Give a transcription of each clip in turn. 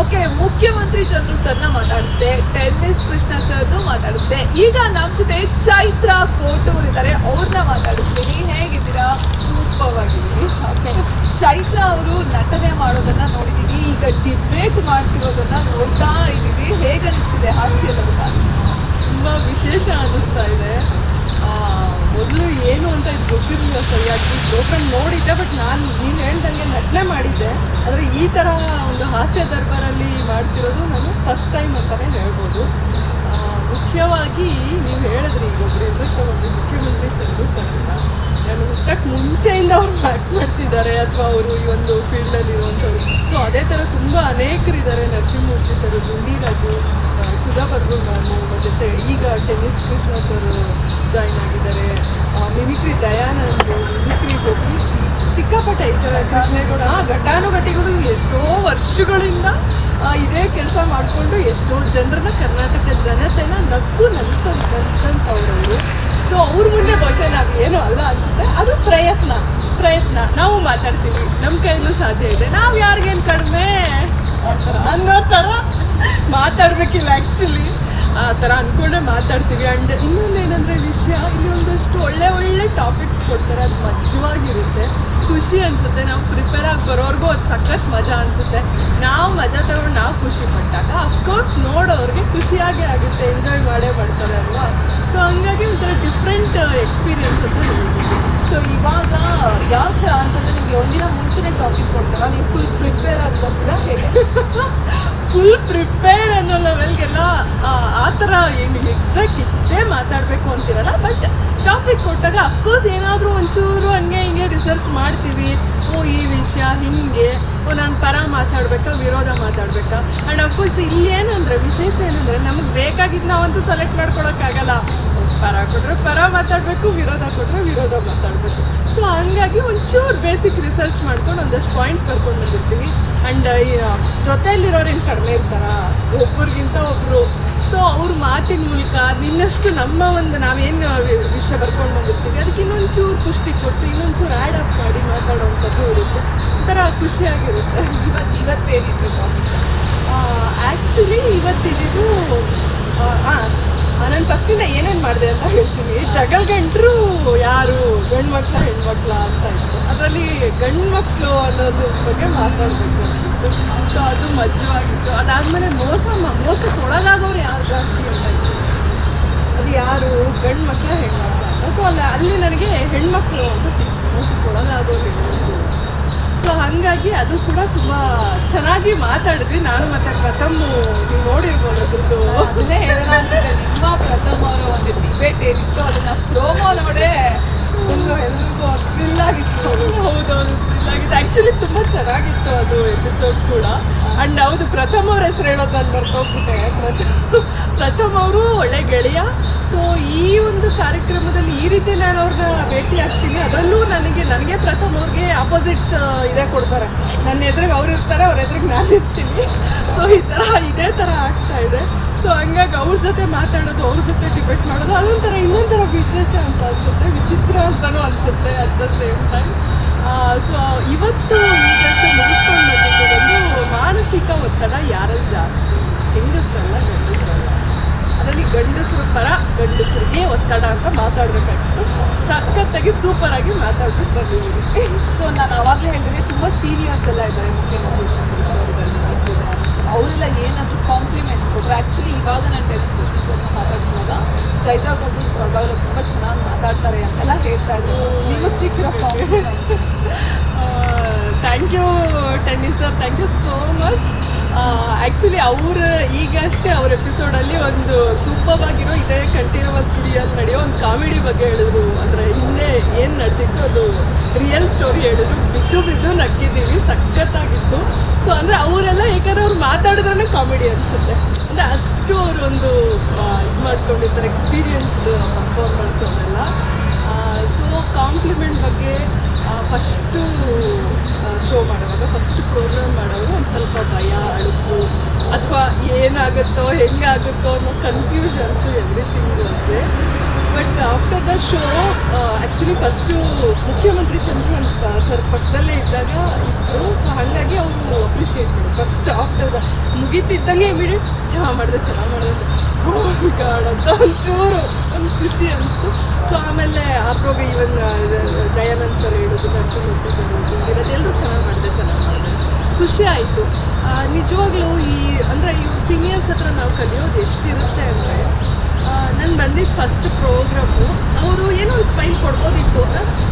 Okay ಮುಖ್ಯಮಂತ್ರಿ ಚಂದ್ರು ಸರ್ನ ಮಾತಾಡಿಸ್ದೆ, tennis Krishna ಸರ್ನು ಮಾತಾಡಿಸ್ದೆ. ಈಗ ನಮ್ಮ ಜೊತೆ ಚೈತ್ರ ಕೋಟೂರ್ ಇದ್ದಾರೆ ಅವ್ರನ್ನ ಮಾತಾಡಿಸ್ತೀನಿ. ಹೇಗಿದ್ದೀರಾ? ಸೂಪರ್ವಾಗಿದ್ದೀನಿ ಓಕೆ ಚೈತ್ರ ಅವರು ನಟನೆ ಮಾಡೋದನ್ನ ನೋಡಿದೀವಿ. ಈಗ ಡಿಬೇಟ್ ಮಾಡ್ತಿರೋದನ್ನ ನೋಡ್ತಾ ಇದ್ದೀವಿ ಹೇಗನಿಸ್ತಿದೆ ಹಾಸ್ಯದ ತುಂಬ ವಿಶೇಷ ಅನ್ನಿಸ್ತಾ ಇದೆ. ಮೊದಲು ಏನು ಅಂತ ಇದು ಗೊತ್ತಿರಲಿಲ್ಲ ಸರಿಯಾಗಿ. ಪ್ರೋಗ್ರಾಮ್ ನೋಡಿದ್ದೆ ಬಟ್ ನಾನು ನೀನು ಹೇಳ್ದಂಗೆ ನಟನೆ ಮಾಡಿದ್ದೆ. ಆದರೆ ಈ ಥರ ಒಂದು ಹಾಸ್ಯ ದರ್ಬಾರಲ್ಲಿ ಮಾಡ್ತಿರೋದು ನಾನು ಫಸ್ಟ್ ಟೈಮ್ ಅಂತಲೇ ಹೇಳ್ಬೋದು. ಮುಖ್ಯವಾಗಿ ನೀವು ಹೇಳಿದ್ರಿ ಈಗ ಒಬ್ರು ಒಂದು ಮುಖ್ಯಮಂತ್ರಿ ಚಂದ್ರು ಸರ್ ಅಂತ ನಾನು ಹುಟ್ಟಕ್ಕೆ ಮುಂಚೆಯಿಂದ ಅವ್ರು ಆ್ಯಕ್ಟ್ ಮಾಡ್ತಿದ್ದಾರೆ ಅಥವಾ ಅವರು ಈ ಒಂದು ಫೀಲ್ಡಲ್ಲಿ ಇರುವಂಥವ್ರು. ಸೊ ಅದೇ ಥರ ತುಂಬ ಅನೇಕರಿದ್ದಾರೆ ನರಸಿಂಹಮೂರ್ತಿ ಸರ್ ಗುಂಡಿರಾಜು ರಾಜು ಸುಧಾ ಬರ್ಗು ಮತ್ತು ಈಗ ಟೆನ್ನಿಸ್ ಕೃಷ್ಣ ಸರ್ ಜಾಯ್ನ್ ಆಗಿದ್ದಾರೆ. ಮಿಮಿಕ್ರಿ ದಯಾನಂದ್, ಮಿಮಿಕ್ರಿ ಗೋಪಿ, ಸಿಕ್ಕಾಪಟ್ಟೆ ಈ ಥರ ಕೃಷ್ಣೇಗೌಡ ಘಟಾನುಘಟಿಗಳು ಎಷ್ಟೋ ವರ್ಷಗಳಿಂದ ಇದೇ ಕೆಲಸ ಮಾಡಿಕೊಂಡು ಎಷ್ಟೋ ಜನರನ್ನ ಕರ್ನಾಟಕ ಜನತೆನ ನಕ್ಕು ನಗಿಸ ನಗಿಸ್ತಂಥವ್ರವರು ಸೊ ಅವ್ರ ಮುಂದೆ ಬಹುಶಃ ನಾವು ಏನೂ ಅಲ್ಲ ಅನಿಸುತ್ತೆ. ಅದು ಪ್ರಯತ್ನ ಪ್ರಯತ್ನ. ನಾವು ಮಾತಾಡ್ತೀವಿ. ನಮ್ಮ ಕೈಲೂ ಸಾಧ್ಯ ಇದೆ. ನಾವು ಯಾರಿಗೇನು ಕಡಿಮೆ? ಅನ್ನೋ ಥರ ಮಾತಾಡಬೇಕಿಲ್ಲ ಆ್ಯಕ್ಚುಲಿ ಆ ಥರ ಅಂದ್ಕೊಂಡೆ ಮಾತಾಡ್ತೀವಿ. ಆ್ಯಂಡ್ ಇನ್ನೊಂದು ಏನಂದರೆ ವಿಷಯ, ಇಲ್ಲಿ ಒಂದಷ್ಟು ಒಳ್ಳೆ ಒಳ್ಳೆ ಟಾಪಿಕ್ಸ್ ಕೊಡ್ತಾರೆ. ಅದು ಮಜವಾಗಿರುತ್ತೆ. ಖುಷಿ ಅನಿಸುತ್ತೆ. ನಾವು ಪ್ರಿಪೇರ್ ಆಗಿ ಬರೋರ್ಗೂ ಅದು ಸಖತ್ ಮಜಾ ಅನಿಸುತ್ತೆ. ನಾವು ಮಜಾ ತಗೊಂಡು ನಾವು ಖುಷಿ ಪಟ್ಟಾಗ ಅಫ್ಕೋರ್ಸ್ ನೋಡೋರಿಗೆ ಖುಷಿಯಾಗೇ ಆಗುತ್ತೆ. ಎಂಜಾಯ್ ಮಾಡೇ ಮಾಡ್ತಾರೆ ಅಲ್ವಾ? ಸೊ ಹಂಗಾಗಿ ಒಂಥರ ಡಿಫ್ರೆಂಟ್ ಎಕ್ಸ್ಪೀರಿಯನ್ಸ್ ಅಂತ ಹೇಳ್ಬೋದು. ಸೊ ಇವಾಗ ಯಾವ ಥರ ಅಂತಂದ್ರೆ ನಿಮಗೆ ಒಂದಿನ ಮುಂಚೆನೇ ಟಾಪಿಕ್ ಕೊಡ್ತಾರ ನೀವು ಫುಲ್ ಪ್ರಿಪೇರ್ ಆಗಿ ಬರ್ತೀರಾ ಫುಲ್ ಪ್ರಿಪೇರ್ ಅನ್ನೋ ಲೆವೆಲ್ಗೆಲ್ಲ ಆ ಥರ ಏನು ಎಕ್ಸಾಕ್ಟ್ ಇದ್ದೇ ಮಾತಾಡಬೇಕು ಅಂತಿರಲ್ಲ ಬಟ್ ಟಾಪಿಕ್ ಕೊಟ್ಟಾಗ ಅಫ್ಕೋರ್ಸ್ ಏನಾದರೂ ಒಂಚೂರು ಹಂಗೆ ಹಿಂಗೆ ರಿಸರ್ಚ್ ಮಾಡ್ತೀವಿ. ಓ, ಈ ವಿಷಯ ಹಿಂಗೆ. ಓ, ನಾನು ಪರ ಮಾತಾಡಬೇಕಾ, ವಿರೋಧ ಮಾತಾಡಬೇಕಾ? ಆ್ಯಂಡ್ ಅಫ್ಕೋರ್ಸ್ ಇಲ್ಲಿ ಏನಂದರೆ ವಿಶೇಷ ಏನಂದರೆ ನಮಗೆ ಬೇಕಾಗಿದ್ದು ನಾವಂತೂ ಸೆಲೆಕ್ಟ್ ಮಾಡ್ಕೊಳಕ್ಕಾಗಲ್ಲ. ಪರ ಕೊಟ್ಟರೆ ಪರ ಮಾತಾಡಬೇಕು ವಿರೋಧ ಕೊಟ್ಟರೆ ವಿರೋಧ ಮಾತಾಡಬೇಕು. ಸೊ ಹಂಗಾಗಿ ಒಂಚೂರು ಬೇಸಿಕ್ ರಿಸರ್ಚ್ ಮಾಡ್ಕೊಂಡು ಒಂದಷ್ಟು ಪಾಯಿಂಟ್ಸ್ ಬರ್ಕೊಂಡು ಬಂದಿರ್ತೀನಿ ಆ್ಯಂಡ್ ಜೊತೆಯಲ್ಲಿರೋರೇನು ಕಡಿಮೆ ಇರ್ತಾರ? ಒಬ್ಬರಿಗಿಂತ ಒಬ್ಬರು ಸೊ ಅವ್ರ ಮಾತಿನ ಮೂಲಕ ನಿನ್ನಷ್ಟು ನಮ್ಮ ಒಂದು ನಾವೇನು ವಿಷಯ ಬರ್ಕೊಂಡು ಬಂದಿರ್ತೀವಿ ಅದಕ್ಕೆ ಇನ್ನೊಂಚೂರು ಪುಷ್ಟಿ ಕೊಟ್ಟು ಇನ್ನೊಂಚೂರು ಆ್ಯಡ್ ಅಪ್ ಮಾಡಿ ಮಾತಾಡೋವಂಥದ್ದು ಇರುತ್ತೆ. ಒಂಥರ ಖುಷಿಯಾಗಿರುತ್ತೆ. ಇವತ್ತು ಇವತ್ತೇನಿತ್ತು ಆ್ಯಕ್ಚುಲಿ ಇವತ್ತಿದ್ದು ನಾನು ಫಸ್ಟಿಂದ ಏನೇನು ಮಾಡಿದೆ ಅಂತ ಹೇಳ್ತೀನಿ. ಜಗಳ ಗಂಟರು ಯಾರು? ಗಂಡು ಮಕ್ಳ ಹೆಣ್ಮಕ್ಳ ಅಂತ ಇತ್ತು. ಅದರಲ್ಲಿ ಗಂಡು ಮಕ್ಕಳು ಅನ್ನೋದ್ರ ಬಗ್ಗೆ ಮಾತಾಡಬೇಕು ಸೊ ಅದು ಮಜ್ಜವಾಗಿತ್ತು. ಅದಾದಮೇಲೆ ಮೋಸ ಮೋಸಕ್ಕೆ ಒಳಗಾಗೋರು ಯಾರು ಜಾಸ್ತಿ ಅಂತ ಇತ್ತು. ಅದು ಯಾರು? ಗಂಡು ಮಕ್ಕಳ ಹೆಣ್ಮಕ್ಳ ಅಂತ. ಸೊ ಅಲ್ಲಿ ಅಲ್ಲಿ ನನಗೆ ಹೆಣ್ಮಕ್ಳು ಅಂತ ಸಿಕ್ತು. ಮೋಸಕ್ಕೆ ಒಳಗಾಗೋರು ಹಾಗಾಗಿ ಅದು ಕೂಡ ತುಂಬ ಚೆನ್ನಾಗಿ ಮಾತಾಡಿದ್ವಿ. ನಾನು ಮತ್ತೆ ಪ್ರಥಮ್ ನೀವು ನೋಡಿರ್ಬೋದು ಅದ್ರದ್ದು. ಅದನ್ನೇ ಹೇಳೋಣ ಅಂತಿದ್ದೆ ನಿಮ್ಮ ಪ್ರಥಮ ಅವರ ಒಂದು ಡಿಬೇಟ್ ಏನಿತ್ತು ಅದನ್ನ ಪ್ರೋಮೋ ನೋಡೇ ಒಂದು ಎಲ್ರಿಗೂ ಥ್ರಿಲ್ ಆಗಿತ್ತು. ಹೌದೌದು ಥ್ರಿಲ್ ಆಗಿತ್ತು. ಆ್ಯಕ್ಚುಲಿ ತುಂಬ ಚೆನ್ನಾಗಿತ್ತು ಅದು ಎಪಿಸೋಡ್ ಕೂಡ. ಆ್ಯಂಡ್ ಹೌದು, ಪ್ರಥಮ ಅವ್ರ ಹೆಸರು ಹೇಳೋದು ನಾನು ಮರ್ತೋಗ್ಬಿಟ್ಟೆ. ಪ್ರಥಮ, ಪ್ರಥಮ್ ಅವರು ಒಳ್ಳೆ ಗೆಳೆಯ. ಸೊ ಈ ಒಂದು ಕಾರ್ಯಕ್ರಮದಲ್ಲಿ ಈ ರೀತಿ ನಾನು ಅವ್ರನ್ನ ಭೇಟಿ ಆಗ್ತೀನಿ. ಅದರಲ್ಲೂ ನನಗೆ ನನಗೆ ಪ್ರಥಮ ಅವ್ರಿಗೆ ಆಪೋಸಿಟ್ ಇದೇ ಕೊಡ್ತಾರೆ. ನನ್ನ ಎದುರಿಗೆ ಅವ್ರು ಇರ್ತಾರೆ, ಅವ್ರ ಎದುರಿಗೆ ನಾನು ಇರ್ತೀನಿ. ಸೊ ಈ ಥರ ಇದೇ ಥರ ಆಗ್ತಾ ಇದೆ. ಸೊ ಹಂಗಾಗಿ ಅವ್ರ ಜೊತೆ ಮಾತಾಡೋದು, ಅವ್ರ ಜೊತೆ ಡಿಬೇಟ್ ಮಾಡೋದು, ಅದೊಂಥರ ಇನ್ನೊಂಥರ ವಿಶೇಷ ಅಂತ ಅನ್ಸುತ್ತೆ, ವಿಚಿತ್ರ ಅಂತಲೂ ಅನಿಸುತ್ತೆ at the same time so ಇವತ್ತು ಈಗಷ್ಟೇ ಮುಗಿಸ್ಕೊಂಡು ಬಂದಿದ್ದು ಒಂದು ಮಾನಸಿಕ ಒತ್ತಡ ಯಾರಲ್ಲಿ ಜಾಸ್ತಿ? ಹೆಂಗಸ್ರಲ್ಲ, ಗಂಡಸ್ರಲ್ಲ? ಅದರಲ್ಲಿ ಗಂಡಸರು ಪರ, ಗಂಡಸರಿಗೆ ಒತ್ತಡ ಅಂತ ಮಾತಾಡಬೇಕಾಗಿತ್ತು. ಸಖತ್ತಾಗಿ ಸೂಪರಾಗಿ ಮಾತಾಡ್ಬಿಟ್ಟು ಬಂದಿದ್ದೀನಿ ಸೊ ನಾನು ಅವಾಗಲೇ ಹೇಳಿದ್ರೆ ತುಂಬ ಸೀರಿಯಸ್ ಎಲ್ಲ ಇದ್ದಾರೆ, ಮುಖ್ಯಮಂತ್ರಿ ಚಂದ್ರ ಸರ್ ಅವರೆಲ್ಲ ಏನಾದರೂ ಕಾಂಪ್ಲಿಮೆಂಟ್ಸ್ ಕೊಟ್ಟರು ಆ್ಯಕ್ಚುಲಿ ಇವಾಗ ನಾನು ಟೆನ್ನಿಸ್ ಕೃಷ್ಣ ಸರ್ನ ಮಾತಾಡ್ಸುವಾಗ ಚೈತ್ರ ಕೊಟ್ಟು ಪರವಾಗಿಲ್ಲ ತುಂಬ ಚೆನ್ನಾಗಿ ಮಾತಾಡ್ತಾರೆ ಅಂತೆಲ್ಲ ಹೇಳ್ತಾ ಇದ್ರು. ನಿಮಗೆ ಸಿಕ್ಕಿರೋ compliments thank you tennis sir thank you so much actually ಅವರು ಈಗಷ್ಟೇ ಅವ್ರ ಎಪಿಸೋಡಲ್ಲಿ ಒಂದು ಸೂಪರ್ ಆಗಿರೋ ಇದೇ ಕಂಟಿನ್ಯೂಸ್ ಸ್ಟುಡಿಯೋಲ್ಲಿ ನಡೆಯೋ ಒಂದು ಕಾಮಿಡಿ ಬಗ್ಗೆ ಹೇಳಿದ್ರು. ಅಂದರೆ ಏನು ನಡೆದಿತ್ತು ಅದು ರಿಯಲ್ ಸ್ಟೋರಿ ಹೇಳಿದ್ರು. ಬಿದ್ದು ಬಿದ್ದು ನಕ್ಕಿದ್ದೀವಿ, ಸಖತ್ತಾಗಿತ್ತು. ಸೊ ಅಂದರೆ ಅವರೆಲ್ಲ ಯಾಕಂದ್ರೆ ಅವ್ರು ಮಾತಾಡಿದ್ರೆ ಕಾಮಿಡಿ ಅನಿಸುತ್ತೆ. ಅಂದರೆ ಅಷ್ಟು ಅವರು ಒಂದು ಇದು ಮಾಡ್ಕೊಂಡಿರ್ತಾರೆ ಎಕ್ಸ್ಪೀರಿಯನ್ಸ್ಡ್ ಪರ್ಫಾರ್ಮೆನ್ಸ್ ಅವರೆಲ್ಲ. ಸೊ ಕಾಂಪ್ಲಿಮೆಂಟ್ ಬಗ್ಗೆ ಫಸ್ಟು ಶೋ ಮಾಡುವಾಗ ಫಸ್ಟ್ ಪ್ರೋಗ್ರಾಮ್ ಮಾಡೋರು ಒಂದು ಸ್ವಲ್ಪ ಭಯ, ಅಳುಕು, ಅಥವಾ ಏನಾಗುತ್ತೋ, ಹೆಂಗಾಗುತ್ತೋ ಅನ್ನೋ ಕನ್ಫ್ಯೂಷನ್ಸು ಎವ್ರಿಥಿಂಗ್ ಅಷ್ಟೇ. Show actually first Mukhyamantri Chandrakant sir ಪಕ್ಕದಲ್ಲೇ ಇದ್ದಾಗ ಇತ್ತು ಸೊ ಹಾಗಾಗಿ ಅವರು ಅಪ್ರಿಷಿಯೇಟ್ ಮಾಡಿ ಫಸ್ಟ್ ಆಫ್ಟರ್ ದ ಮುಗೀತಿದ್ದಂಗೆ ಇಮಿಡಿಯೇಟ್ ಚೆನ್ನಾಗಿ ಮಾಡಿದೆ ಚೆನ್ನಾಗಿ ಮಾಡಿದೆ ಅಂತ ಒಂಚೂರು, ಒಂದು ಖುಷಿ ಅನಿಸ್ತು. ಸೊ ಆಮೇಲೆ ಆ ಪ್ರೋಗ ಇವನ್ ದಯಾನಂದ್ ಸರ್ ಹೇಳೋದು, ನರಸಿಂಹಮೂರ್ತಿ ಸರ್ ಹೇಳೋದು ಎಲ್ಲರೂ ಚೆನ್ನಾಗಿ ಮಾಡಿದೆ ಚೆನ್ನಾಗಿ ಮಾಡಿದೆ. ಖುಷಿ ಆಯಿತು. ನಿಜವಾಗ್ಲೂ ಈ, ಅಂದರೆ ಇವ್ರು ಸೀನಿಯರ್ಸ್ ಹತ್ರ ನಾವು ಕಲಿಯೋದು ಎಷ್ಟಿರುತ್ತೆ ಅಂದರೆ ನಾನು ಬಂದಿದ್ದು ಫಸ್ಟ್ ಪ್ರೋಗ್ರಾಮು ಅವರು ಏನೋ ಒಂದು ಸ್ಮೈಲ್ ಕೊಡ್ಬೋದಿತ್ತು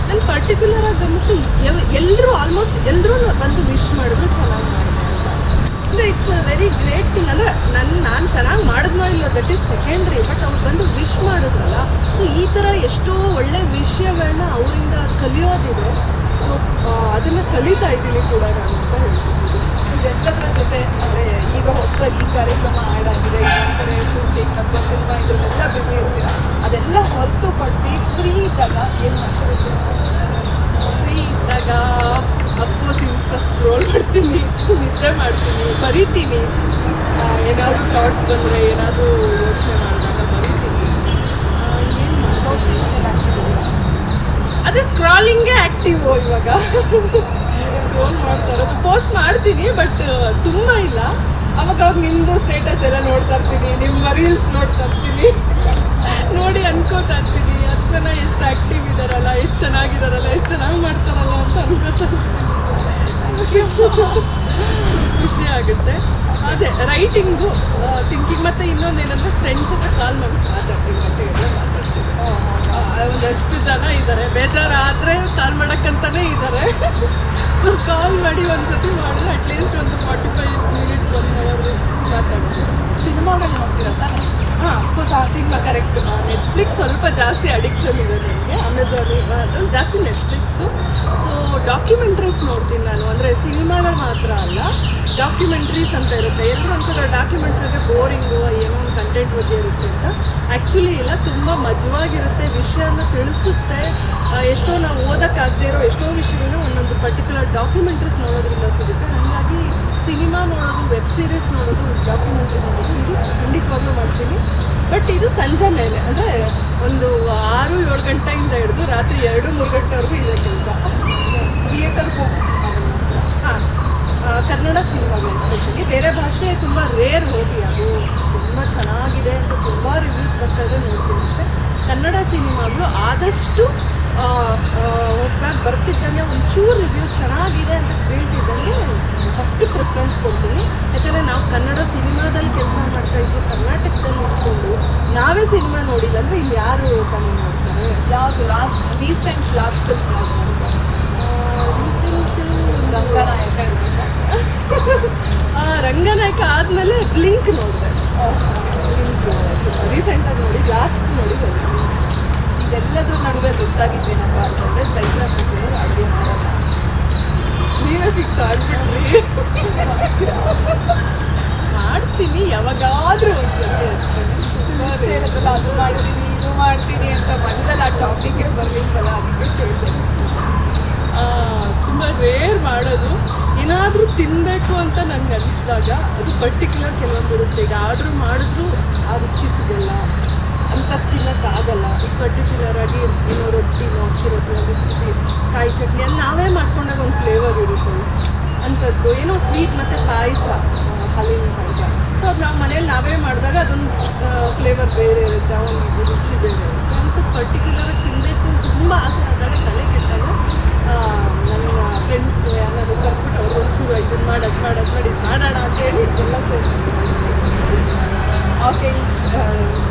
ನಾನು ಪರ್ಟಿಕ್ಯುಲರ್ ಆಗಿ ಗಮನಿಸ್ತು ಎಲ್ಲರೂ ಆಲ್ಮೋಸ್ಟ್ ಎಲ್ಲರೂ ಬಂದು ವಿಶ್ ಮಾಡಿದ್ರು ಚೆನ್ನಾಗಿ ಮಾಡಿದೆ ಅಂದರೆ it's a very great thing ಅಂದರೆ ನನ್ನ ನಾನು ಚೆನ್ನಾಗಿ ಮಾಡಿದ್ನೋ ಇಲ್ಲ ದಟ್ ಈಸ್ ಸೆಕೆಂಡ್ರಿ ಬಟ್ ಅವ್ರು ಬಂದು ವಿಶ್ ಮಾಡಿದ್ರಲ್ಲ ಸೊ ಈ ಥರ ಎಷ್ಟೋ ಒಳ್ಳೆ ವಿಷಯಗಳನ್ನ ಅವರಿಂದ ಕಲಿಯೋದಿದೆ. ಸೊ ಅದನ್ನು ಕಲಿತಾ ಇದ್ದೀನಿ ಕೂಡ ನಾನು ಅಂತ ಹೇಳ್ತೀನಿ. ಇದೆಲ್ಲದರ ಜೊತೆ ಅಂದರೆ ಈಗ ಹೊಸದಾಗಿ ಈ ಕಾರ್ಯಕ್ರಮ ಆ್ಯಡ್ ಆಗಿದೆ. ಕಡೆ ಶೂಟಿಂಗ್ ಅಥವಾ ಸಿನಿಮಾ ಇದರಲ್ಲೆಲ್ಲ ಬ್ಯುಸಿ ಇರ್ತೀರ? ಅದೆಲ್ಲ ಹೊರತುಪಡಿಸಿ ಫ್ರೀ ಇದ್ದಾಗ ಏನು ಮಾಡ್ತಾರೆ ಫ್ರೀ ಇದ್ದಾಗ ಅಫ್ಕೋರ್ಸ್ ಇನ್ಸ್ಟಾ ಸ್ಕ್ರೋಲ್ ಮಾಡ್ತೀನಿ ನಿದ್ದೆ ಮಾಡ್ತೀನಿ ಬರೀತೀನಿ. ಏನಾದರೂ ಥಾಟ್ಸ್ ಬಂದರೆ ಏನಾದರೂ ಯೋಚನೆ ಮಾಡಿದಾಗ ಬರೀತೀನಿ. ಏನು ಸೋಷಿಯಲ್ ಅದೇ ಸ್ಕ್ರಾಲಿಂಗೇ ಆ್ಯಕ್ಟಿವ್ ಇವಾಗ. ಸ್ಕ್ರೋಲ್ ಮಾಡ್ತಾ ಇರೋದು ಪೋಸ್ಟ್ ಮಾಡ್ತೀನಿ ಬಟ್ ತುಂಬ ಇಲ್ಲ. ಅವಾಗ ಅವಾಗ ನಿಮ್ಮದು ಸ್ಟೇಟಸ್ ಎಲ್ಲ ನೋಡ್ತಾ ಇರ್ತೀನಿ ನಿಮ್ಮ ರೀಲ್ಸ್ ನೋಡ್ತಾ ಇರ್ತೀನಿ. ನೋಡಿ ಅನ್ಕೋತಾ ಇರ್ತೀನಿ ಹತ್ತು ಜನ ಎಷ್ಟು ಆ್ಯಕ್ಟಿವ್ ಇದ್ದಾರಲ್ಲ ಎಷ್ಟು ಚೆನ್ನಾಗಿದ್ದಾರಲ್ಲ ಎಷ್ಟು ಚೆನ್ನಾಗಿ ಮಾಡ್ತಾರಲ್ಲ ಅಂತ ಅನ್ಕೋತಾ ಖುಷಿ ಆಗುತ್ತೆ. ಅದೇ ರೈಟಿಂಗು ಥಿಂಕಿಂಗ್ ಮತ್ತು ಇನ್ನೊಂದೇನೆಂದರೆ ಫ್ರೆಂಡ್ಸ್ ಹತ್ರ ಕಾಲ್ ಮಾಡಿ ಮಾತಾಡ್ತೀನಿ ಆ, ಒಂದಷ್ಟು ಜನ ಇದ್ದಾರೆ. ಬೇಜಾರಾದರೆ ಕಾಲ್ ಮಾಡೋಕ್ಕಂತಲೇ ಇದ್ದಾರೆ. ಸೊ ಕಾಲ್ ಮಾಡಿ ಒಂದ್ಸತಿ ಮಾಡಿದ್ರೆ ಅಟ್ಲೀಸ್ಟ್ ಒಂದು forty five minutes one hour ಮಾತಾಡ್ತೀವಿ ಸಿನಿಮಾಗಳು ನೋಡ್ತೀರಾ ಅಫ್ಕೋರ್ಸ್ ಆ ಸಿನಿಮಾ ಕರೆಕ್ಟ್ ನೆಟ್ಫ್ಲಿಕ್ಸ್ ಸ್ವಲ್ಪ ಜಾಸ್ತಿ ಅಡಿಕ್ಷನ್ ಇದೆ ನನಗೆ. ಅಮೆಝಾನ್ ಅದ್ರಲ್ಲಿ ಜಾಸ್ತಿ ನೆಟ್ಫ್ಲಿಕ್ಸು ಸೊ ಡಾಕ್ಯುಮೆಂಟ್ರೀಸ್ ನೋಡ್ತೀನಿ ನಾನು. ಅಂದರೆ ಸಿನಿಮಾಗಳು ಮಾತ್ರ ಅಲ್ಲ ಡಾಕ್ಯುಮೆಂಟ್ರೀಸ್ ಅಂತ ಇರುತ್ತೆ. ಎಲ್ಲರೂ ಅಂತಾರೆ ಡಾಕ್ಯುಮೆಂಟ್ರಿಗೆ ಬೋರಿಂಗು ಏನೋ ಒಂದು ಕಂಟೆಂಟ್ ಬಗ್ಗೆ ಇರುತ್ತೆ ಅಂತ. ಆ್ಯಕ್ಚುಲಿ ಇಲ್ಲ, ತುಂಬ ಮಜವಾಗಿರುತ್ತೆ, ವಿಷಯನ ತಿಳಿಸುತ್ತೆ. ಎಷ್ಟೋ ನಾವು ಓದೋಕ್ಕಾಗದೇ ಇರೋ ಎಷ್ಟೋ ವಿಷಯವೂ ಒಂದೊಂದು ಪರ್ಟಿಕ್ಯುಲರ್ ಡಾಕ್ಯುಮೆಂಟ್ರೀಸ್ ನೋಡೋದ್ರಿಂದ ಸಿಗುತ್ತೆ. ಹಾಗಾಗಿ ಸಿನಿಮಾ ನೋಡೋದು ವೆಬ್ ಸೀರೀಸ್ ನೋಡೋದು ಡಾಕ್ಯುಮೆಂಟ್ರಿ ನೋಡೋದು, ಇದು ಖಂಡಿತವಾಗ್ಲೂ ಮಾಡ್ತೀನಿ. ಬಟ್ ಇದು ಸಂಜೆ ಮೇಲೆ, ಅಂದರೆ ಒಂದು ಆರು, ಏಳು ಗಂಟೆಯಿಂದ ಹಿಡಿದು ರಾತ್ರಿ ಎರಡು, ಮೂರು ಗಂಟೆವರೆಗೂ ಇದೆ ಕೆಲಸ. ಥಿಯೇಟರ್ಗೆ ಹೋಗಿ ನೋಡ್ತೀರಾ ಹಾಂ ಕನ್ನಡ ಸಿನಿಮಾಗಳು ಎಸ್ಪೆಷಲಿ ಬೇರೆ ಭಾಷೆ ತುಂಬ ರೇರ್ ಹೋಗಿ, ಅದು ತುಂಬ ಚೆನ್ನಾಗಿದೆ ಅಂತ ತುಂಬ ರಿವ್ಯೂಸ್ ಬರ್ತಾ ಇದೆ, ನೋಡ್ತೀನಿ ಅಷ್ಟೇ. ಕನ್ನಡ ಸಿನಿಮಾಗಳು ಆದಷ್ಟು ಹೊಸದಾಗಿ ಬರ್ತಿದ್ದಂಗೆ ಒಂಚೂರು ರಿವ್ಯೂ ಚೆನ್ನಾಗಿದೆ ಅಂತ ಕೇಳ್ತಿದ್ದಂಗೆ ಫಸ್ಟ್ ಪ್ರಿಫರೆನ್ಸ್ ಕೊಡ್ತೀನಿ. ಯಾಕಂದರೆ ನಾವು ಕನ್ನಡ ಸಿನಿಮಾದಲ್ಲಿ ಕೆಲಸ ಮಾಡ್ತಾ ಇದ್ದು ಕರ್ನಾಟಕದಲ್ಲಿ ಇಟ್ಕೊಂಡು ನಾವೇ ಸಿನಿಮಾ ನೋಡಿಲ್ಲ ಅಂದರೆ ಇಲ್ಲಿ ಯಾರು ತಾನೇ ನೋಡ್ತಾರೆ? ಯಾವುದು ಲಾಸ್ಟ್ ರೀಸೆಂಟ್ ಲಾಸ್ಟ್ ಫಿಲ್ಮ್ ಯಾವ್ದು ನೋಡಿದ್ರೆ? ರೀಸೆಂಟ್ ರಂಗನಾಯಕ ರಂಗನಾಯಕ ಆದಮೇಲೆ ಬ್ಲಿಂಕ್ ನೋಡಿದೆ. ಬ್ಲಿಂಕ್ ರೀಸೆಂಟಾಗಿ ನೋಡಿ ಲಾಸ್ಟ್ ನೋಡಿದೆ ಇದೆಲ್ಲದ್ರ ನಡುವೆ ಗೊತ್ತಾಗಿದ್ದೇನಪ್ಪ ಅಂತಂದರೆ ಚೈತ್ರ ಕಟ್ಟೋರು ಅಡುಗೆ ಮಾಡಲ್ಲ. ನೀವೇ ಫಿಕ್ಸ್ ಆಗ್ಬಿಟ್ರಿ. ಮಾಡ್ತೀನಿ ಯಾವಾಗಾದರೂ ಒಂದ್ಸತಿ ಅಷ್ಟೇ. ಹೇಳಿದ್ರಲ್ಲ ಅದು ಮಾಡ್ತೀನಿ ಇದು ಮಾಡ್ತೀನಿ ಅಂತ ಮನದಲ್ಲಿ ಆ ಟಾಪಿಕ್ಗೆ ಬರಲಿಲ್ಲ ಅದಕ್ಕೆ ಕೇಳ್ತೇನೆ ತುಂಬ ರೇರ್ ಮಾಡೋದು. ಏನಾದರೂ ತಿನ್ನಬೇಕು ಅಂತ ನನಗೆ ಅನಿಸಿದಾಗ ಅದು ಪರ್ಟಿಕ್ಯುಲರ್ ಕೆಲವೊಂದು ಇರುತ್ತೆ ಈಗ ಆರ್ಡ್ರ್ ಮಾಡಿದ್ರು ಆ ರುಚಿ ಸಿಗಲ್ಲ. ಅಂತ ತಿನ್ನೋಕ್ಕಾಗಲ್ಲ ಈ ಪರ್ಟಿಕ್ಯುಲರ್ ಆಗಿ ಏನೋ ರೊಟ್ಟಿನೋ ಅಕ್ಕಿ ರೊಟ್ಟಿನೋ ಬಿಸಿ ಬಿಸಿ, ಕಾಯಿ ಚಟ್ನಿ ಅಲ್ಲಿ ನಾವೇ ಮಾಡ್ಕೊಂಡಾಗ ಒಂದು ಫ್ಲೇವರ್ ಇರುತ್ತೆ. ಅಂಥದ್ದು ಏನೋ ಸ್ವೀಟ್ ಮತ್ತು ಪಾಯಸ ಹಾಲಿನ ಪಾಯಸ. ಸೊ ಅದು ನಾವು ಮನೇಲಿ ನಾವೇ ಮಾಡಿದಾಗ ಅದೊಂದು ಫ್ಲೇವರ್ ಬೇರೆ ಇರುತ್ತೆ ಒಂದು ಇದು ರುಚಿ ಬೇರೆ ಇರುತ್ತೆ. ಅಂಥದ್ದು ಪರ್ಟಿಕ್ಯುಲರ್ ಆಗಿ ತಿನ್ನಬೇಕು ಅಂತ ತುಂಬ ಆಸೆ. ಆದಾಗ ತಲೆ ಕೆಟ್ಟಾಗ. ನನ್ನ ಫ್ರೆಂಡ್ಸ್ ಯಾರು ಕರ್ಬಿಟ್ಟು ಅವ್ರು ಒಂಚೂರು ಇದನ್ನು ಮಾಡಿ, ಅದು ಮಾಡಿ ಅದು ಮಾಡಿ, ಇದು ಮಾಡೋಣ ಅಂತೇಳಿ ಎಲ್ಲ ಸೇರಿ ಓಕೆ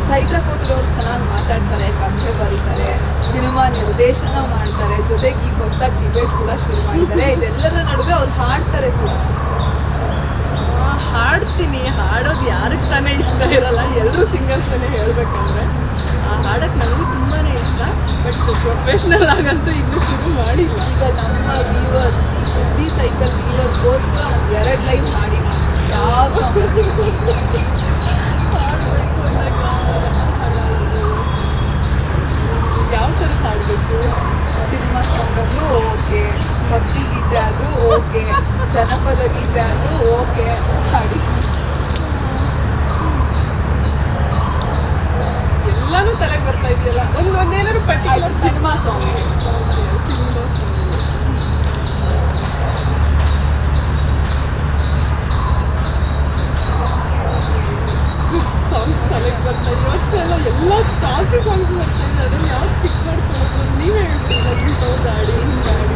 ಚೈತ್ರ ಕೊಟ್ಟಿರೋರು ಚೆನ್ನಾಗಿ ಮಾತಾಡ್ತಾರೆ ಕಥೆ ಬರೀತಾರೆ ಸಿನಿಮಾ ನಿರ್ದೇಶನ ಮಾಡ್ತಾರೆ ಜೊತೆಗೆ ಈಗ ಹೊಸದಾಗಿ ಡಿಬೇಟ್ ಕೂಡ ಶುರು ಮಾಡಿದ್ದಾರೆ. ಇದೆಲ್ಲರ ನಡುವೆ ಅವ್ರು ಹಾಡ್ತಾರೆ ಕೂಡ. ಹಾಡ್ತೀನಿ. ಹಾಡೋದು ಯಾರಿಗೆ ತಾನೇ ಇಷ್ಟ ಇರಲ್ಲ. ಎಲ್ಲರೂ ಸಿಂಗರ್ಸನ್ನೇ ಆ ಹಾಡೋಕ್ಕೆ ನನಗೂ ತುಂಬಾ ಇಷ್ಟ. ಬಟ್ ಪ್ರೊಫೆಷ್ನಲ್ ಆಗಂತೂ ಇನ್ನೂ ಶುರು ಮಾಡಿಲ್ಲ. ಈಗ ನಮ್ಮ ವೀವರ್ಸ್ ಈ ಸುದ್ದಿ ಸೈಕಲ್ ವ್ಯೂವರ್ಸ್ಗೋಸ್ಕರ ಒಂದು ಎರಡು ಲೈನ್ ಮಾಡಿ. ಯಾವ ಸಾಂಗ್ ಯಾವ ಥರದ್ದು ಹಾಡಬೇಕು ಸಿನಿಮಾ ಸಾಂಗಾದರೂ ಓಕೆ ಭಕ್ತಿ ಗೀತೆ ಆದರೂ ಓಕೆ ಜನಪದ ಗೀತೆ ಆದರೂ ಓಕೆ ಹಾಡಿ ಎಲ್ಲನೂ ತಲೆಗೆ ಬರ್ತಾ ಇದೆಯಲ್ಲ? ಒಂದು ಒಂದೇನಾದ್ರು particular cinema okay cinema song. ಬರ್ತಾ ಇದೆ ಯೋಚನೆ ಎಲ್ಲ ಎಲ್ಲ ಜಾಸ್ತಿ ಸಾಂಗ್ಸ್ ಬರ್ತಾ ಇದೆ. ಅದ್ರಲ್ಲಿ ಯಾವ್ದು ಪಿಕ್ ಮಾಡ್ಕೊಳ್ಳೋದು ನೀವೇ ಹೇಳ್ತೀರಾ, ಇಂಥವ್ರು ಆಡಿ ಹಿಂಗೆ ಆಡಿ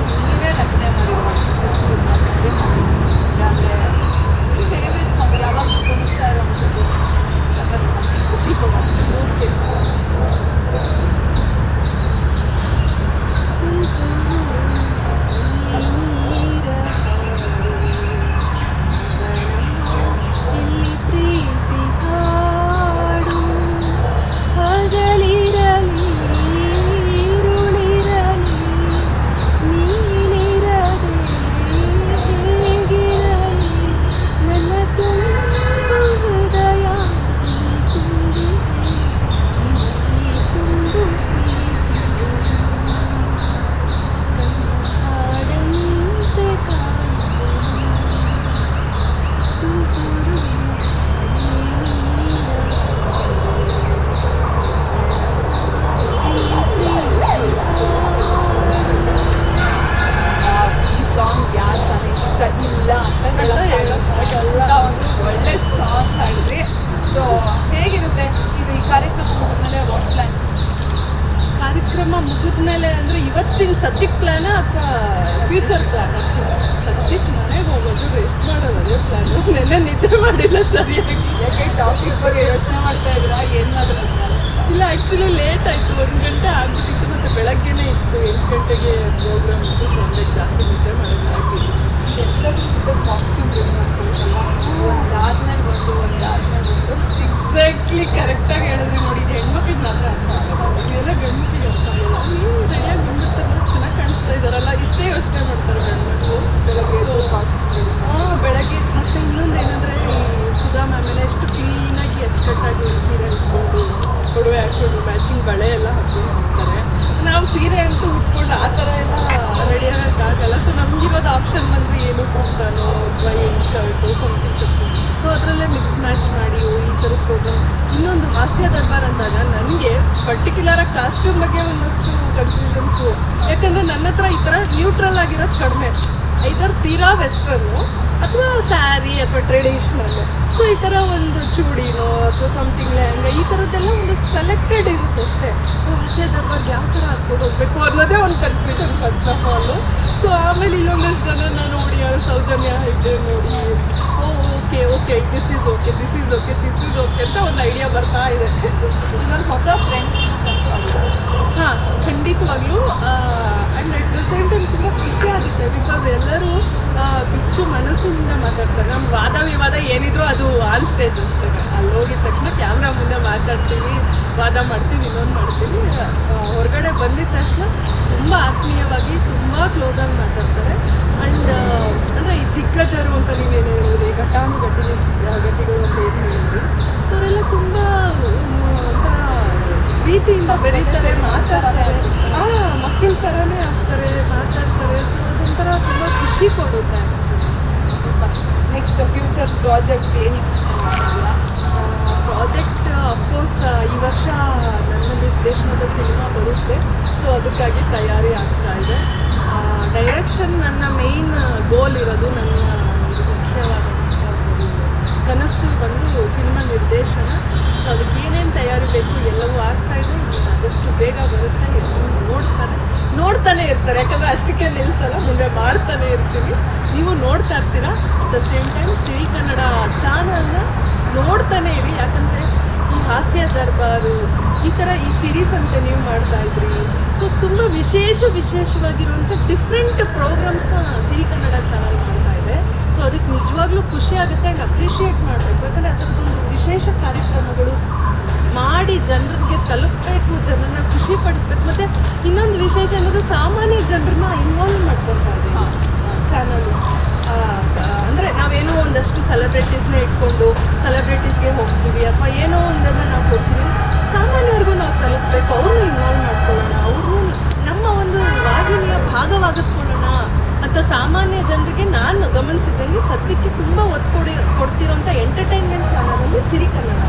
ಸದ್ಯಕ್ಕೆ ಪ್ಲ್ಯಾನಾ ಅಥವಾ ಫ್ಯೂಚರ್ ಪ್ಲ್ಯಾನ್ ಸದ್ಯಕ್ಕೆ ಮನೆಗೆ ಹೋಗೋದು ರೆಸ್ಟ್ ಮಾಡೋದು ಅದೇ ಪ್ಲ್ಯಾನು ನೆನ್ನೆ ನಿದ್ದೆ ಮಾಡಿಲ್ಲ ಸರಿಯಾಗಿ. ಯಾಕೆ ಟಾಪಿಕ್ ಬಗ್ಗೆ ಯೋಚನೆ ಮಾಡ್ತಾ ಇದ್ದೀರಾ? ಏನು ಅಂತ. ಇಲ್ಲ ಆ್ಯಕ್ಚುಲಿ ಲೇಟ್ ಆಯಿತು. ಒಂದು ಗಂಟೆ ಆಗ್ಬಿಟ್ಟಿತ್ತು ಮತ್ತು ಬೆಳಗ್ಗೆನೇ ಇತ್ತು. ಎಂಟು ಗಂಟೆಗೆ ಪ್ರೋಗ್ರಾಮ್ ಇತ್ತು. ಸೊ ಹಂಗಾಗಿ ಜಾಸ್ತಿ ನಿದ್ದೆ ಮಾಡೋದಾಗಿ ಎಲ್ಲರೂ ಜೊತೆ ಕಾಸ್ಟ್ಯೂಮ್ ರೆಡಿ ಮಾಡ್ಕೊಳ್ತಲ್ಲ ಒಂದಾದ್ಮೇಲೆ ಒಂದು ಒಂದಾದ್ಮೇಲೆ ಒಂದು ಎಕ್ಸಾಕ್ಟ್ಲಿ ಕರೆಕ್ಟಾಗಿ ಹೇಳಿದ್ರೆ ನೋಡಿ. ಇದು ಹೆಣ್ಮಕ್ಳಿಗೆ ಮಾತ್ರ ಅರ್ಥ ಆಗೋದು ಇದೆಲ್ಲ ಗಂಡ್ಮಕ್ಳಿಗೆ ಅರ್ಥ ಆಗಲ್ಲ. ರೆಡಿಯಾಗಿ ಚೆನ್ನಾಗಿ ಕಾಣಿಸ್ತಾ ಇದ್ದಾರಲ್ಲ ಇಷ್ಟೇ ಯೋಚನೆ ಮಾಡ್ತಾರೆ ಗಂಡ್ಮಕ್ಳು ಬೆಳಗ್ಗೆ ಮತ್ತು ಇನ್ನೊಂದು ಏನಂದರೆ ಈ ಸುಧಾ ಮ್ಯಾಮೆಲ್ಲ ಎಷ್ಟು ಕ್ಲೀನಾಗಿ ಅಚ್ಚುಕಟ್ಟಾಗಿ ಒಂದು ಸೀರೆ ಉಟ್ಕೊಂಡು ಕೊಡುವೆ ಹಾಕ್ಕೊಂಡು ಮ್ಯಾಚಿಂಗ್ ಬಳೆ ಎಲ್ಲ ಹಾಕ್ಕೊಂಡು ಹೋಗ್ತಾರೆ. ನಾವು ಸೀರೆ ಅಂತೂ ಉಟ್ಕೊಂಡು ಆ ಥರ ಎಲ್ಲ ರೆಡಿ ಆಗೋಕ್ಕಾಗಲ್ಲ ಸೊ ನಮಗಿರೋದು ಆಪ್ಷನ್ ಬಂದು ಏನು ಕುರ್ತಾನೋ ಅಥವಾ ಏನು ಸ್ಕರ್ಟು ಸಮಥಿಂಗ್ ಸೊ ಅದರಲ್ಲೇ ಮಿಕ್ಸ್ ಮ್ಯಾಚ್ ಮಾಡಿ ಇನ್ನೊಂದು ಹಾಸ್ಯ ದರ್ಬಾರ್ ಅಂದಾಗ ನನಗೆ ಪರ್ಟಿಕ್ಯುಲರ್ ಆಗಿ ಕಾಸ್ಟ್ಯೂಮ್ ಬಗ್ಗೆ ಒಂದಷ್ಟು ಕನ್ಫ್ಯೂಷನ್ಸು ಯಾಕಂದರೆ ನನ್ನ ಹತ್ರ ಈ ಥರ ನ್ಯೂಟ್ರಲ್ ಆಗಿರೋದು ಕಡಿಮೆ. ಐದರ್ ತೀರಾ ವೆಸ್ಟರ್ನು ಅಥವಾ ಸ್ಯಾರಿ ಅಥವಾ ಟ್ರೆಡಿಷ್ನಲ್ ಸೊ ಈ ಥರ ಒಂದು ಚೂಡಿನೋ ಅಥವಾ ಸಮಥಿಂಗ್ ಲೆಹಂಗ, ಈ ಥರದ್ದೆಲ್ಲ ಒಂದು ಸೆಲೆಕ್ಟೆಡ್ ಇರುತ್ತೆ ಅಷ್ಟೇ. ಹಾಸ್ಯ ದರ್ಬಾರ್ಗೆ ಯಾವ ಥರ ಹಾಕ್ಕೊಂಡು ಹೋಗ್ಬೇಕು ಅನ್ನೋದೇ ಒಂದು confusion first of all so ಆಮೇಲೆ ಇನ್ನೊಂದಷ್ಟು ಜನ ನೋಡಿ ಅವ್ರ ಸೌಜನ್ಯ ಇದ್ದೆ ನೋಡಿ. Okay okay this is okay this is okay this is okay ಅಂತ ಒಂದು ಐಡಿಯಾ ಬರ್ತಾ ಇದೆ. ಇನ್ನೊಂದು ಹೊಸ ಫ್ರೆಂಡ್ಸ್ ಹಾಂ ಖಂಡಿತವಾಗ್ಲೂ and at the same time ತುಂಬ ಖುಷಿ ಆಗುತ್ತೆ ಬಿಕಾಸ್ ಎಲ್ಲರೂ ಬಿಚ್ಚು ಮನಸ್ಸಿನಿಂದ ಮಾತಾಡ್ತಾರೆ. ನಮ್ಮ ವಾದ ವಿವಾದ ಏನಿದ್ರು ಅದು ಆನ್ ಸ್ಟೇಜ್ ಅಷ್ಟೇ. ಅಲ್ಲಿ ಹೋಗಿದ ತಕ್ಷಣ ಕ್ಯಾಮ್ರಾ ಮುಂದೆ ಮಾತಾಡ್ತೀವಿ ವಾದ ಮಾಡ್ತೀವಿ ಇನ್ನೊಂದು ಮಾಡ್ತೀವಿ ಹೊರಗಡೆ ಬಂದಿದ ತಕ್ಷಣ ತುಂಬ ಆತ್ಮೀಯವಾಗಿ ತುಂಬ ಕ್ಲೋಸಾಗಿ ಮಾತಾಡ್ತಾರೆ. ಆ್ಯಂಡ್ ಅಂದರೆ ಈ ದಿಗ್ಗಜರು ಅಂತ ನೀವೇನು ಹೇಳಿದ್ರಿ ಘಟಾನುಘಟಿ ಗಟ್ಟಿಗಳು ಅಂತ ಏನು ಹೇಳಿದ್ರಿ. ಸೊ ಅವರೆಲ್ಲ ತುಂಬ, ಒಂಥರ ಪ್ರೀತಿಯಿಂದ ಬೆರೀತಾರೆ, ಮಾತಾಡ್ತಾರೆ. ಆ ಮಕ್ಕಳ ಥರನೇ ಆಗ್ತಾರೆ, ಮಾತಾಡ್ತಾರೆ. ಸೊ ಅದೊಂಥರ ತುಂಬ ಖುಷಿ ಕೊಡುತ್ತೆ ಆ್ಯಕ್ಚುಲಿ ಸ್ವಲ್ಪ ನೆಕ್ಸ್ಟ್ ಫ್ಯೂಚರ್ ಪ್ರಾಜೆಕ್ಟ್ಸ್ ಏನು ಯೋಚನೆ ಮಾಡಿದ್ದೀರಾ ಪ್ರಾಜೆಕ್ಟ್ ಅಫ್ಕೋರ್ಸ್ ಈ ವರ್ಷ ನನ್ನ ನಿರ್ದೇಶನದ ಸಿನಿಮಾ ಬರುತ್ತೆ. ಸೊ ಅದಕ್ಕಾಗಿ ತಯಾರಿ ಆಗ್ತಾ ಇದೆ. ಡೈರೆಕ್ಷನ್ ನನ್ನ ಮೇಯ್ನ್ ಗೋಲ್ ಇರೋದು ನನ್ನ ಒಂದು ಮುಖ್ಯವಾದಂತಹ ಕನಸು ಬಂದು ಸಿನಿಮಾ ನಿರ್ದೇಶನ. ಸೊ ಅದಕ್ಕೆ ಏನೇನು ತಯಾರಿ ಬೇಕು ಎಲ್ಲವೂ ಆಗ್ತಾ ಇದೆ. ಆದಷ್ಟು ಬೇಗ ಬರುತ್ತೆ ಎಲ್ಲರೂ ನೋಡ್ತಾರೆ. ನೋಡ್ತಾನೆ ಇರ್ತಾರೆ. ಯಾಕಂದರೆ ಅಷ್ಟಕ್ಕೆ ನಿಲ್ಲಿಸಲ್ಲ ಮುಂದೆ ಮಾಡ್ತಾನೆ ಇರ್ತೀನಿ. ನೀವು ನೋಡ್ತಾ ಇರ್ತೀರಾ? At the same time Siri Kannada ಚಾನಲ್ನ ನೋಡ್ತಾನೆ ಇರಿ. ಯಾಕಂದರೆ ಈ ಹಾಸ್ಯ ದರ್ಬಾರು, ಈ ಥರ ಈ ಸಿರೀಸ್ ಅಂತ ನೀವು ಮಾಡ್ತಾ ಇದ್ರಿ. ಸೊ ತುಂಬ ವಿಶೇಷ ವಿಶೇಷವಾಗಿರುವಂಥ ಡಿಫ್ರೆಂಟ್ ಪ್ರೋಗ್ರಾಮ್ಸ್ನ ಸಿರಿ ಕನ್ನಡ ಚಾನಲ್ ಮಾಡ್ತಾ ಇದೆ. ಸೊ ಅದಕ್ಕೆ ನಿಜವಾಗ್ಲೂ ಖುಷಿ ಆಗುತ್ತೆ ಆ್ಯಂಡ್ ಅಪ್ರಿಷಿಯೇಟ್ ಮಾಡಬೇಕು. ಯಾಕಂದರೆ ಅದರದ್ದೊಂದು ವಿಶೇಷ ಕಾರ್ಯಕ್ರಮಗಳು ಮಾಡಿ ಜನರಿಗೆ ತಲುಪಬೇಕು ಜನರನ್ನ ಖುಷಿ ಪಡಿಸ್ಬೇಕು. ಮತ್ತು ಇನ್ನೊಂದು ವಿಶೇಷ ಅನ್ನೋದು ಸಾಮಾನ್ಯ ಜನರನ್ನ ಇನ್ವಾಲ್ವ್ ಮಾಡ್ಕೊತಾ ಇದ್ದೀವಿ ಚಾನಲ್ ಅಂದರೆ ನಾವೇನೋ ಒಂದಷ್ಟು ಸೆಲೆಬ್ರಿಟೀಸ್ನ ಇಟ್ಕೊಂಡು ಸೆಲೆಬ್ರಿಟೀಸ್ಗೆ ಹೋಗ್ತೀವಿ ಅಥವಾ ಏನೋ ಒಂದನ್ನು ನಾವು ಕೊಡ್ತೀವಿ. ಸಾಮಾನ್ಯವ್ರಿಗೂ ನಾವು ತಲುಪಬೇಕು ಅವ್ರನ್ನ ಇನ್ವಾಲ್ವ್ ಮಾಡ್ಕೊಳ್ಳೋಣ ಅವರು ನಮ್ಮ ಒಂದು ವಾಹಿನಿಯ ಭಾಗವಾಗಿಸ್ಕೊಳ್ಳೋಣ ಅಂತ ಸಾಮಾನ್ಯ ಜನರಿಗೆ ನಾನು ಗಮನಿಸಿದ್ದಂಗೆ ಸದ್ಯಕ್ಕೆ ತುಂಬ ಒತ್ತು ಕೊಡಿ ಕೊಡ್ತಿರೋಂಥ ಎಂಟರ್ಟೈನ್ಮೆಂಟ್ ಚಾನಲಲ್ಲಿ ಸಿರಿ ಕನ್ನಡ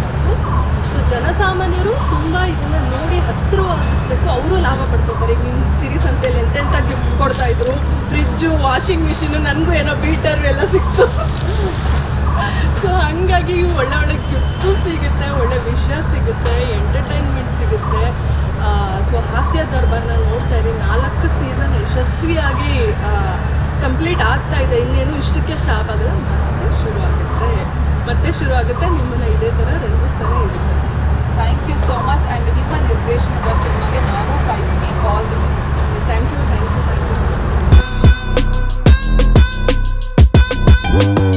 ಸೊ ಜನಸಾಮಾನ್ಯರು ತುಂಬ ಇದನ್ನು ನೋಡಿ ಹತ್ತಿರವಾಗಿಸ್ಬೇಕು ಅವರು ಲಾಭ ಪಡ್ಕೋತಾರೆ. ಈಗ ನಿಮ್ಮ ಸಿರಿ ಸಂತೆಯಲ್ಲಿ ಎಂತೆಂಥ ಗಿಫ್ಟ್ಸ್ ಕೊಡ್ತಾ ಇದ್ರು? ಫ್ರಿಜ್ಜು ವಾಷಿಂಗ್ ಮಿಷಿನು ನನಗೂ ಏನೋ ಬೀಟರ್ ಎಲ್ಲ ಸಿಕ್ತು. ಸೊ ಹಂಗಾಗಿ ಒಳ್ಳೆ ಒಳ್ಳೆ ಗಿಫ್ಟ್ಸು ಸಿಗುತ್ತೆ, ಒಳ್ಳೆ ವಿಷಯ ಸಿಗುತ್ತೆ ಎಂಟರ್ಟೈನ್ಮೆಂಟ್ ಸಿಗುತ್ತೆ. ಸೊ ಹಾಸ್ಯ ದರ್ಬಾರ್ನ ನೋಡ್ತಾ ಇರಿ. ನಾಲ್ಕು ಸೀಸನ್ ಯಶಸ್ವಿಯಾಗಿ ಕಂಪ್ಲೀಟ್ ಆಗ್ತಾ ಇದೆ. ಇನ್ನೇನು ಇಷ್ಟಕ್ಕೆ ಸ್ಟಾಪ್ ಆಗಲ್ಲ. ಮತ್ತೆ ಶುರು ಆಗುತ್ತೆ ಮತ್ತೆ ಶುರು ಆಗುತ್ತೆ ನಿಮ್ಮನ್ನು ಇದೇ ಥರ ರಂಜಿಸ್ತಾನೆ ಇರುತ್ತೆ. Thank you so much and ನಿಮ್ಮ ನಿರ್ದೇಶನದ ಸಿನಿಮಾಗೆ ನಾನು ಕಾಯ್ತೀನಿ. All the best thank you thank you thank you so much